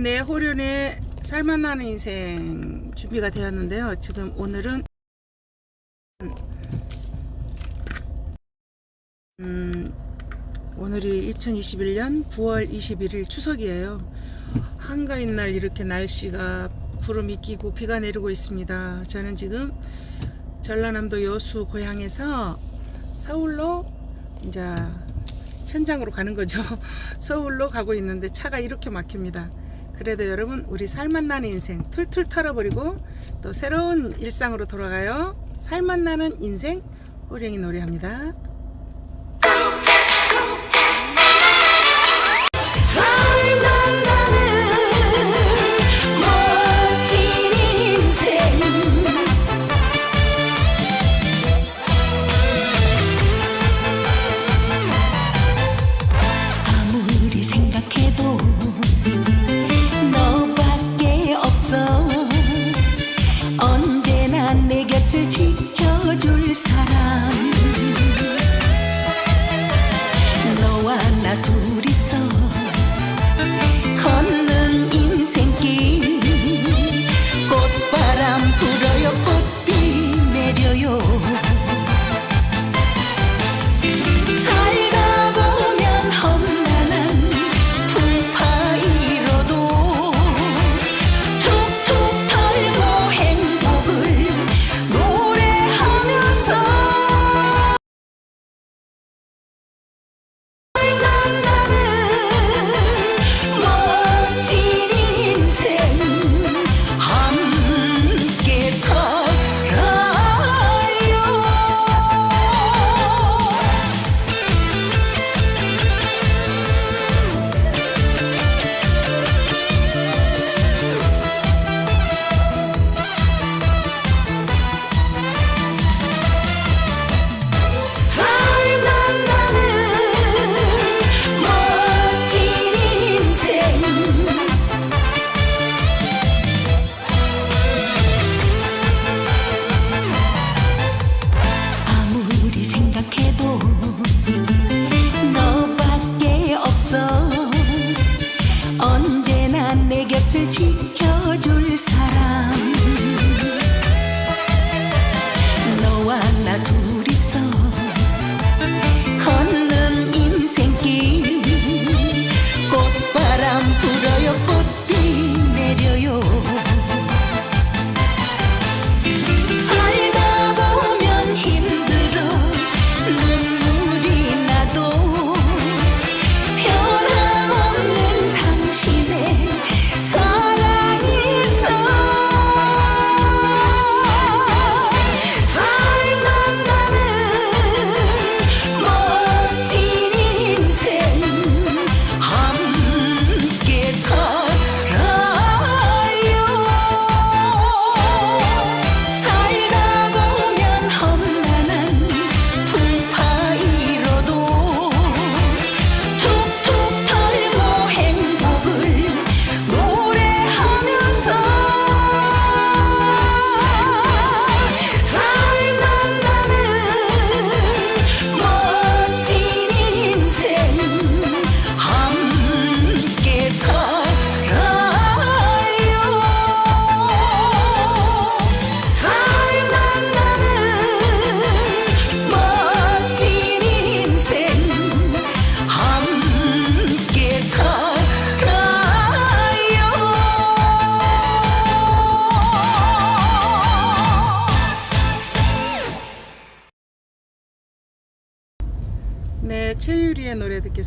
네, 호련의 살만나는 인생 준비가 되었는데요. 지금 오늘은 음, 오늘이 2021년 9월 21일 추석이에요. 한가인 날 이렇게 날씨가 구름이 끼고 비가 내리고 있습니다. 저는 지금 전라남도 여수 고향에서 서울로 이제 현장으로 가는 거죠. 서울로 가고 있는데 차가 이렇게 막힙니다. 그래도 여러분 우리 살맛 나는 인생 툴툴 털어버리고 또 새로운 일상으로 돌아가요. 살맛 나는 인생 호령이 노래합니다.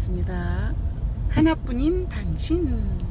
노래 듣겠습니다. 하나뿐인 당신.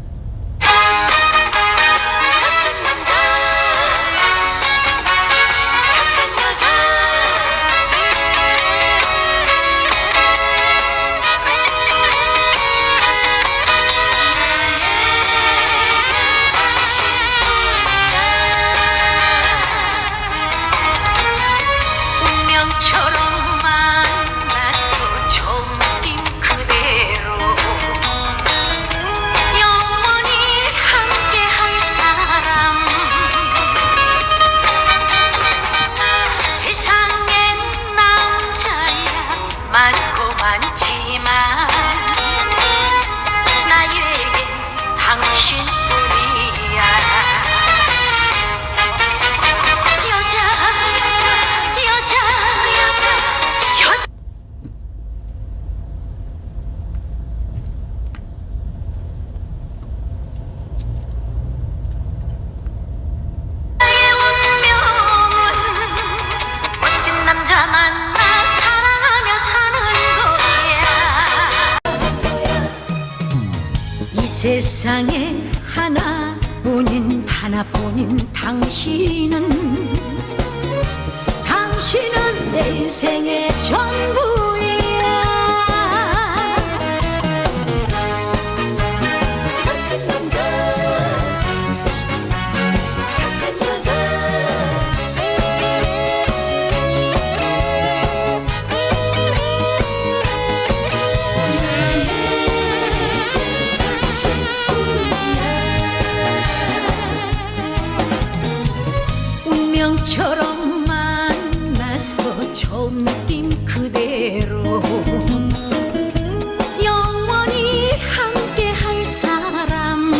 세상에 하나뿐인 하나뿐인 당신은 당신은 내 인생의 전부 운명처럼 만나서 처음 느낌 그대로. 영원히 함께 할 사람.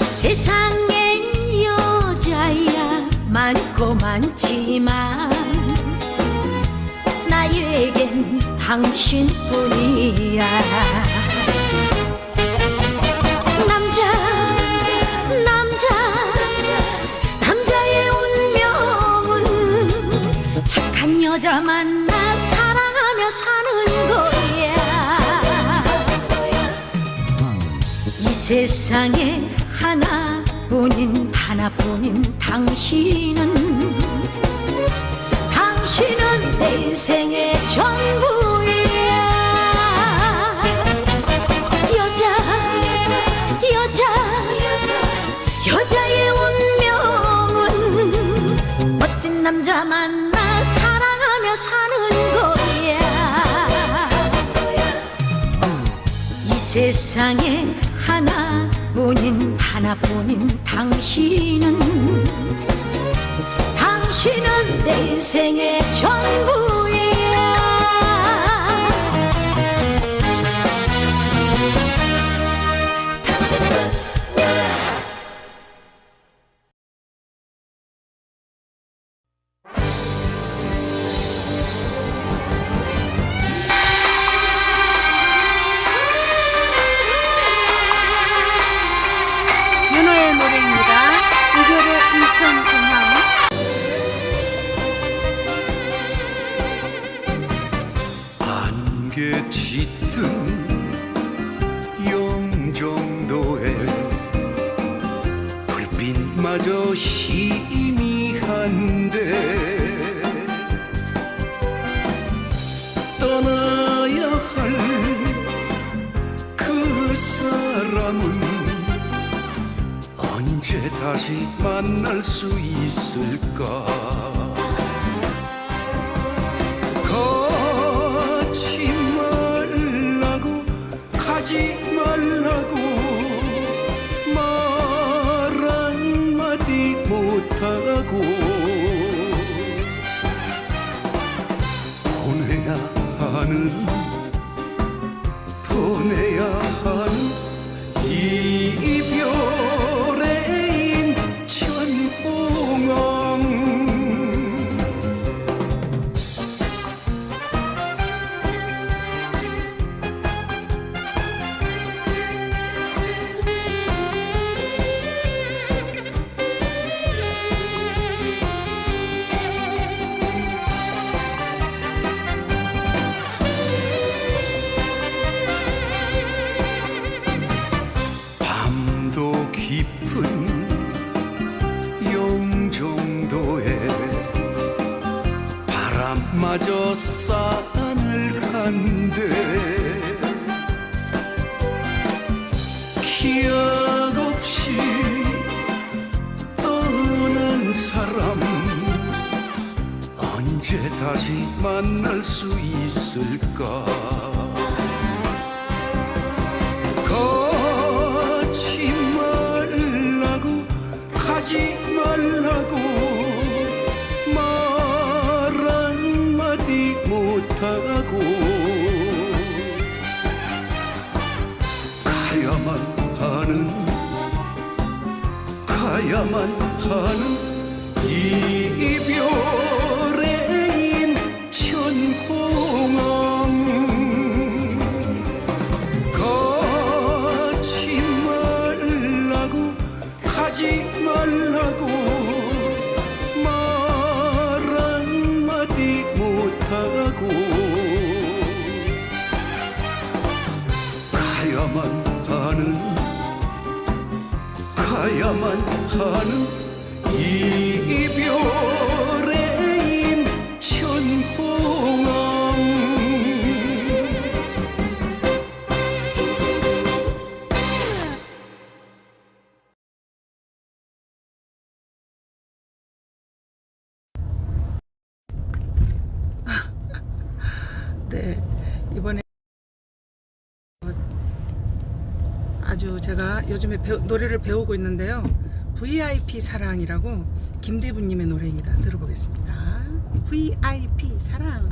세상엔 여자야 많고 많지만 나에겐 당신뿐이야 여자 만나 사랑하며 사는 거야. 이 세상에 하나뿐인 하나뿐인 당신은 당신은 내 인생의 전부 세상에 하나뿐인 하나뿐인 당신은 당신은 내 인생의 전부 하 기약 없이 떠난 사람. 언제 다시 만날 수 있을까? 가지 말라고 가지 가야만 하 제가 요즘에 배우, 노래를 배우고 있는데요. VIP 사랑이라고 김대부님의 노래입니다. 들어보겠습니다. VIP 사랑.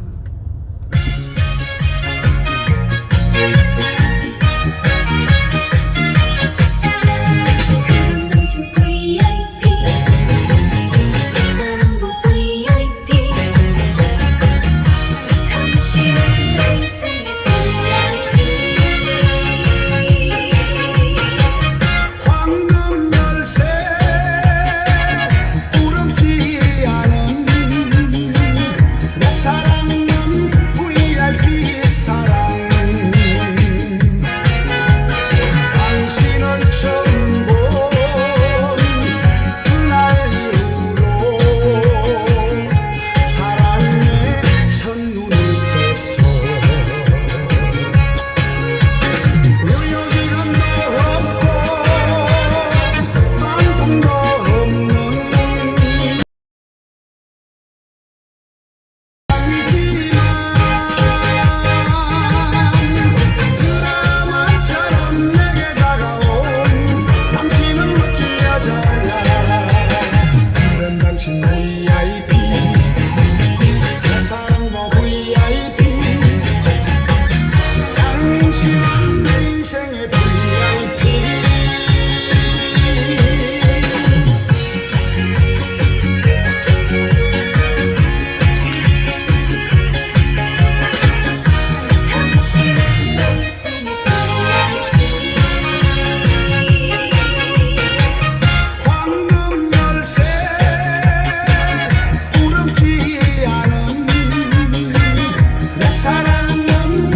I'm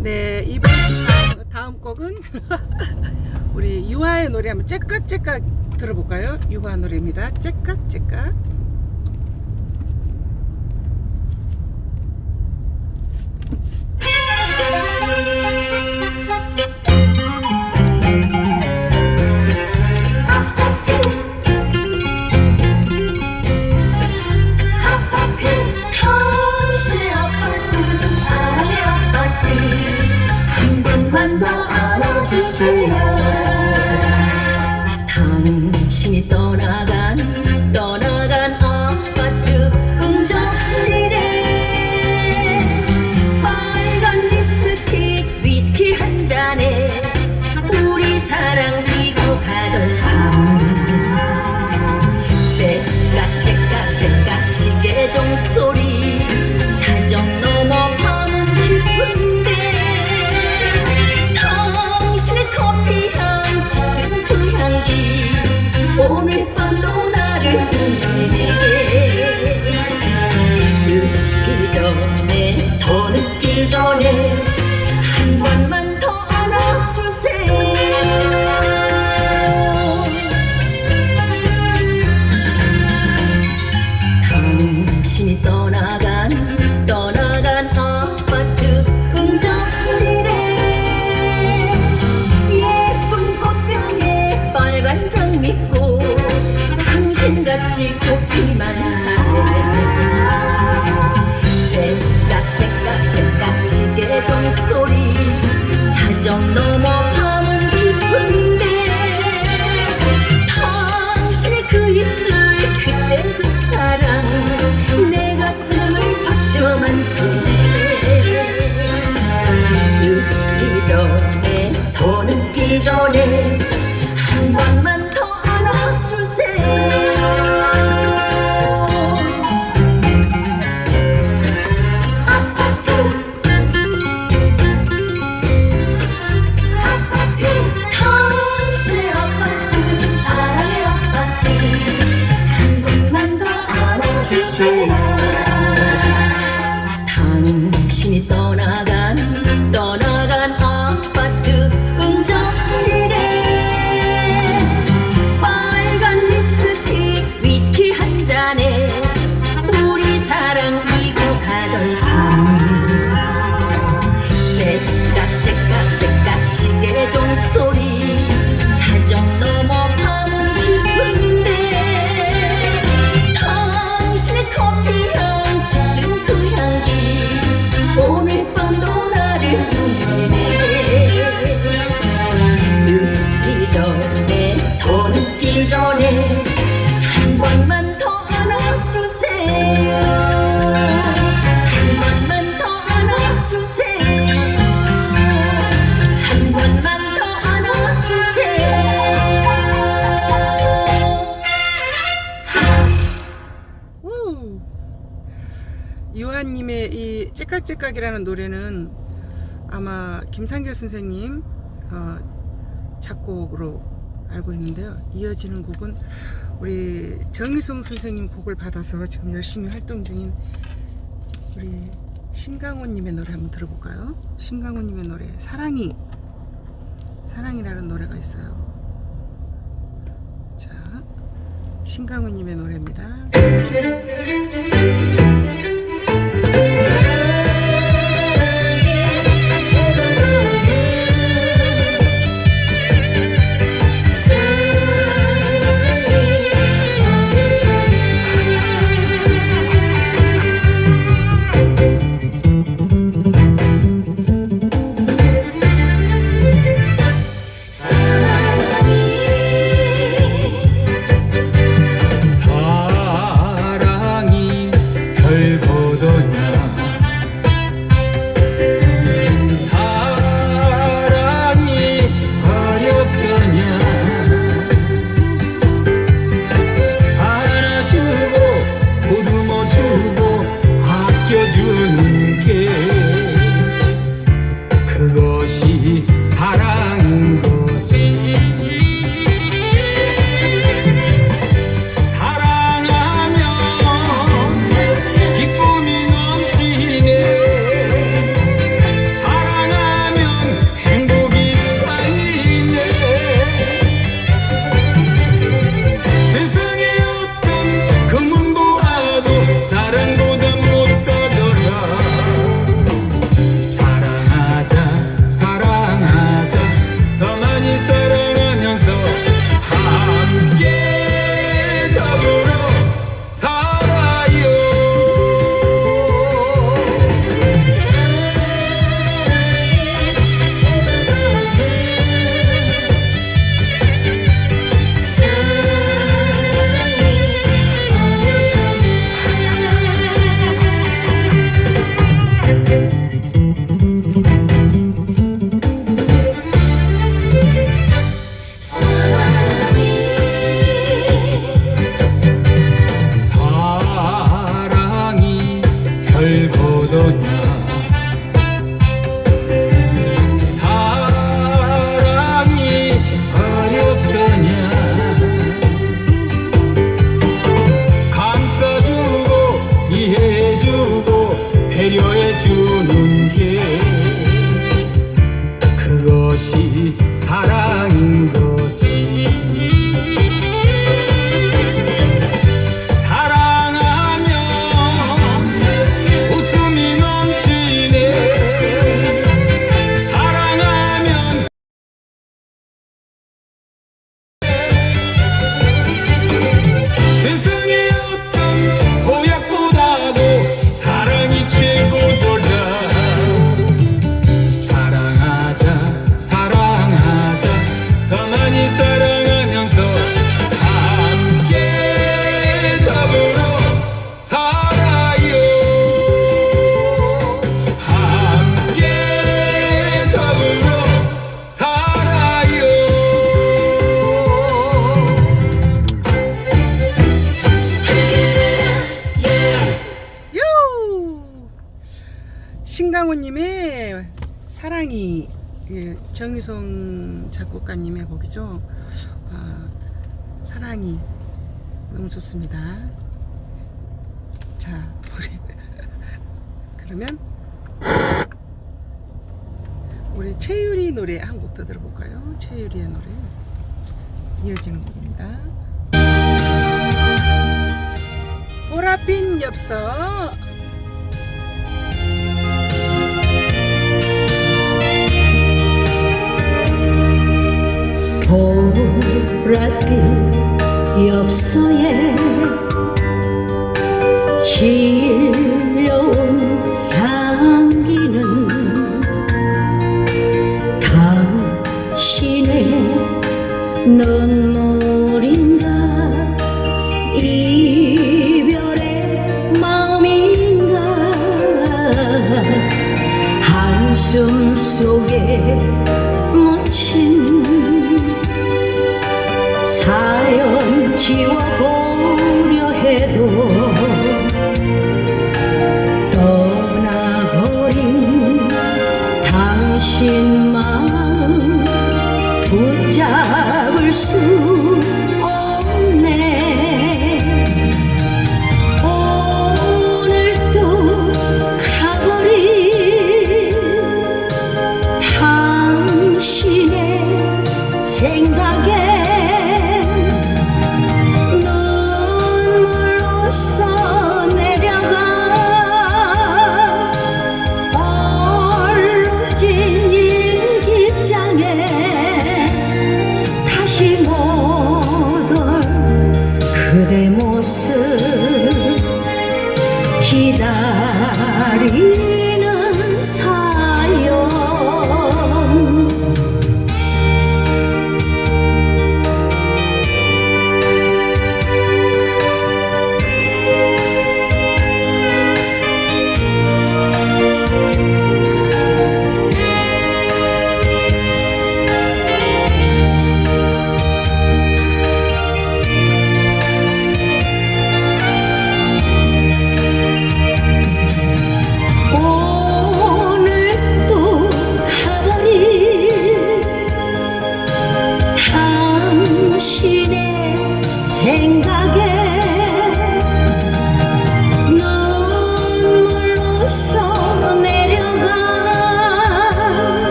네 이번 다음, 다음 곡은 우리 유아의 노래 한번 째깍째깍 들어볼까요? 유아 노래입니다. 째깍째깍 유한님의 이 째깍째깍이라는 노래는 아마 김상교 선생님 어, 작곡으로 알고 있는데요. 이어지는 곡은 우리 정유송 선생님 곡을 받아서 지금 열심히 활동 중인 우리 신강호님의 노래 한번 들어볼까요? 신강호님의 노래 사랑이 사랑이라는 노래가 있어요. 자, 신강호님의 노래입니다. 정유성 작곡가님의 곡이죠. 아, 사랑이 너무 좋습니다. 자, 우리 그러면 우리 최유리 노래 한 곡 더 들어볼까요? 최유리의 노래 이어지는 곡입니다. 보랏빛 엽서 보랏빛 엽서에 실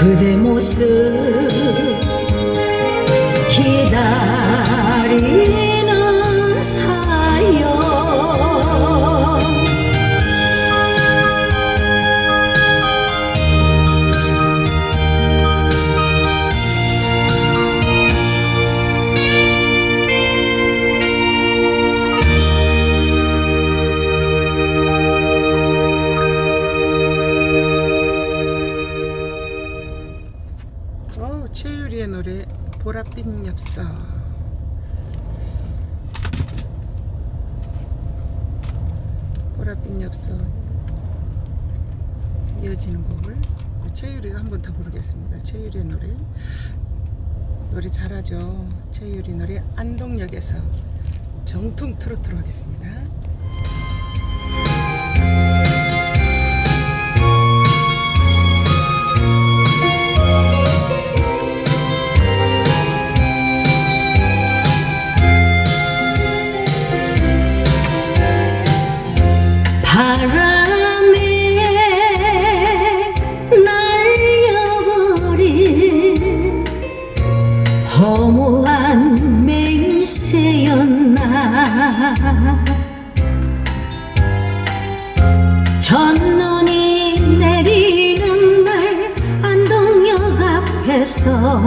그대 모습 안동역에서 정통 트로트로 하겠습니다. 앞에서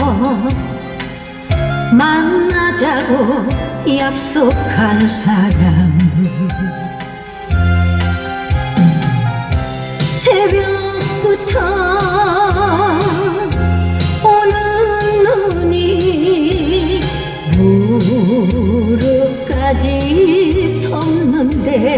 만나자고 약속한 사람. 새벽부터 오는 눈이 아직 없는데